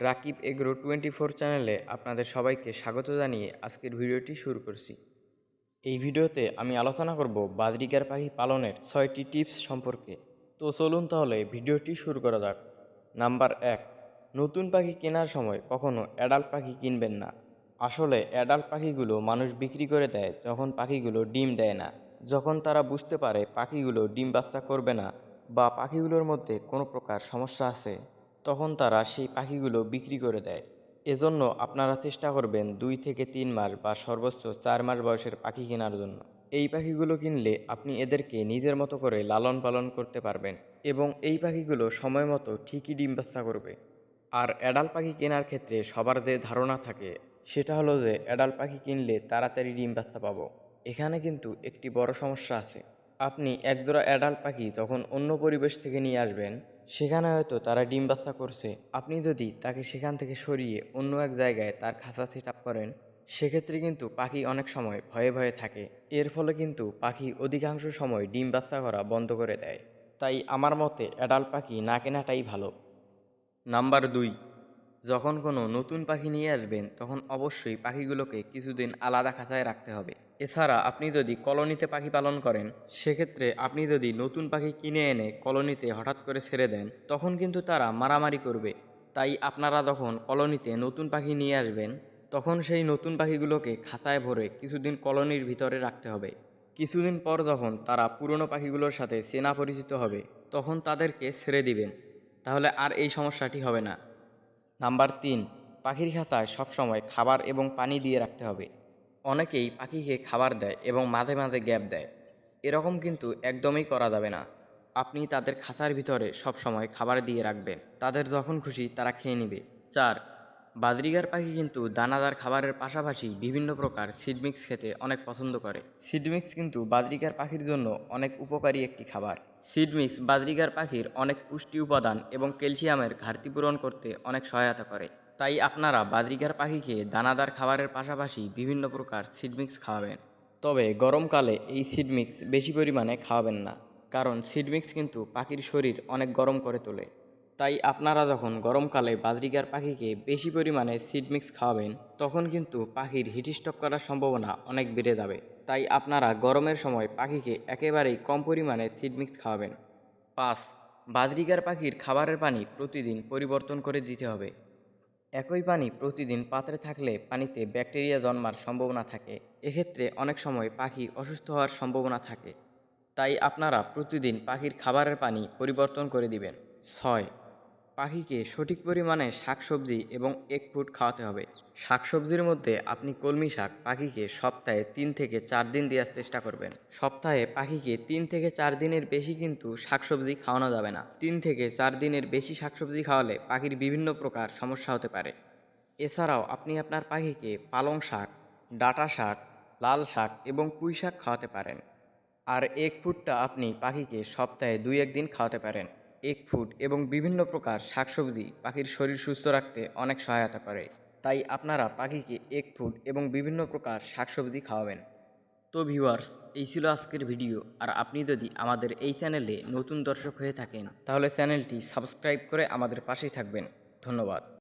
Rakib agro twenty four চ্যানেলে আপনাদের সবাইকে স্বাগত জানিয়ে আজকের ভিডিওটি শুরু করছি। এই ভিডিওতে আমি আলোচনা করব বাদরিকার পাখি পালনের ছয়টি টিপস সম্পর্কে। তো চলুন তাহলে ভিডিওটি শুরু করা যাক। নাম্বার এক, নতুন পাখি কেনার সময় কখনো অ্যাডাল্ট পাখি কিনবেন না। আসলে অ্যাডাল্ট পাখিগুলো মানুষ বিক্রি করে দেয় যখন পাখিগুলো ডিম দেয় না। যখন তারা বুঝতে পারে পাখিগুলো ডিম বাচ্চা করবে না বা পাখিগুলোর মধ্যে কোনো প্রকার সমস্যা আছে। তখন তারা সেই পাখিগুলো বিক্রি করে দেয়। এজন্য আপনারা চেষ্টা করবেন দুই থেকে তিন মাস বা সর্বোচ্চ চার মাস বয়সের পাখি কেনার জন্য। এই পাখিগুলো কিনলে আপনি এদেরকে নিজের মতো করে লালন পালন করতে পারবেন এবং এই পাখিগুলো সময় মতো ঠিকই ডিম বাচ্চা করবে। আর অ্যাডাল পাখি কেনার ক্ষেত্রে সবার যে ধারণা থাকে, সেটা হলো যে অ্যাডাল পাখি কিনলে তাড়াতাড়ি ডিম বাচ্চা পাবো। এখানে কিন্তু একটি বড় সমস্যা আছে। আপনি একজোড়া অ্যাডাল পাখি তখন অন্য পরিবেশ থেকে নিয়ে আসবেন সেখানে হয়তো তারা ডিম বাচ্চা করছে। আপনি যদি তাকে সেখান থেকে সরিয়ে অন্য এক জায়গায় তার খাঁচা সেট আপ করেন, সেক্ষেত্রে কিন্তু পাখি অনেক সময় ভয়ে ভয়ে থাকে। এর ফলে কিন্তু পাখি অধিকাংশ সময় ডিম বাচ্চা করা বন্ধ করে দেয়। তাই আমার মতে অ্যাডাল্ট পাখি না কেনাটাই ভালো। নাম্বার দুই, যখন কোনো নতুন পাখি নিয়ে আসবেন, তখন অবশ্যই পাখিগুলোকে কিছুদিন আলাদা খাঁচায় রাখতে হবে। এছাড়া আপনি যদি কলোনিতে পাখি পালন করেন, সেক্ষেত্রে আপনি যদি নতুন পাখি কিনে এনে কলোনিতে হঠাৎ করে ছেড়ে দেন, তখন কিন্তু তারা মারামারি করবে। তাই আপনারা যখন কলোনিতে নতুন পাখি নিয়ে আসবেন, তখন সেই নতুন পাখিগুলোকে খাতায় ভরে কিছুদিন কলোনির ভিতরে রাখতে হবে। কিছুদিন পর যখন তারা পুরনো পাখিগুলোর সাথে চেনা পরিচিত হবে, তখন তাদেরকে ছেড়ে দিবেন। তাহলে আর এই সমস্যাটি হবে না। নাম্বার তিন, পাখির খাতায় সবসময় খাবার এবং পানি দিয়ে রাখতে হবে। অনেকেই পাখিকে খাবার দেয় এবং মাঝে মাঝে গ্যাপ দেয়। এরকম কিন্তু একদমই করা যাবে না। আপনি তাদের খাঁচার ভিতরে সবসময় খাবার দিয়ে রাখবেন। তাদের যখন খুশি তারা খেয়ে নেবে। চার, বাজরিগার পাখি কিন্তু দানাদার খাবারের পাশাপাশি বিভিন্ন প্রকার সিডমিক্স খেতে অনেক পছন্দ করে। সিডমিক্স কিন্তু বাজরিগার পাখির জন্য অনেক উপকারী একটি খাবার। সিডমিক্স বাজরিগার পাখির অনেক পুষ্টি উপাদান এবং ক্যালসিয়ামের ঘাটতি পূরণ করতে অনেক সহায়তা করে। তাই আপনারা বাজরিগার পাখিকে দানাদার খাবারের পাশাপাশি বিভিন্ন প্রকার সিডমিক্স খাওয়াবেন। তবে গরমকালে এই সিডমিক্স বেশি পরিমাণে খাওয়াবেন না, কারণ সিডমিক্স কিন্তু পাখির শরীর অনেক গরম করে তোলে। তাই আপনারা যখন গরমকালে বাজরিগার পাখিকে বেশি পরিমাণে সিডমিক্স খাওয়াবেন, তখন কিন্তু পাখির হিটস্টক করার সম্ভাবনা অনেক বেড়ে যাবে। তাই আপনারা গরমের সময় পাখিকে একেবারেই কম পরিমাণে সিডমিক্স খাওয়াবেন। পাঁচ বাজরিগার পাখির খাবারের পানি প্রতিদিন পরিবর্তন করে দিতে হবে। একই পানি প্রতিদিন পাত্রে থাকলে পানিতে ব্যাকটেরিয়া জন্মার সম্ভাবনা থাকে। এক্ষেত্রে অনেক সময় পাখি অসুস্থ হওয়ার সম্ভাবনা থাকে। তাই আপনারা প্রতিদিন পাখির খাবারের পানি পরিবর্তন করে দিবেন। ছয় পাখিকে সঠিক পরিমাণে শাকসবজি এবং এক ফুড খাওয়াতে হবে। শাকসবজির মধ্যে আপনি কলমি শাক পাখিকে সপ্তাহে তিন থেকে চার দিন দেওয়ার চেষ্টা করবেন। সপ্তাহে পাখিকে তিন থেকে চার দিনের বেশি কিন্তু শাকসবজি খাওয়ানো যাবে না। তিন থেকে চার দিনের বেশি শাকসবজি খাওয়ালে পাখির বিভিন্ন প্রকার সমস্যা হতে পারে। এছাড়াও আপনি আপনার পাখিকে পালং শাক, ডাটা শাক, লাল শাক এবং পুঁই শাক খাওয়াতে পারেন। আর এক ফুডটা আপনি পাখিকে সপ্তাহে দুই একদিন খাওয়াতে পারেন। এক ফুট এবং বিভিন্ন প্রকার শাকসবজি পাখির শরীর সুস্থ রাখতে অনেক সহায়তা করে। তাই আপনারা পাখিকে এক ফুট এবং বিভিন্ন প্রকার শাকসবজি খাওয়াবেন। তো ভিউয়ার্স এই ছিল আজকের ভিডিও আর আপনি যদি আমাদের এই চ্যানেলে নতুন দর্শক হয়ে থাকেন, তাহলে চ্যানেলটি সাবস্ক্রাইব করে আমাদের পাশেই থাকবেন। ধন্যবাদ।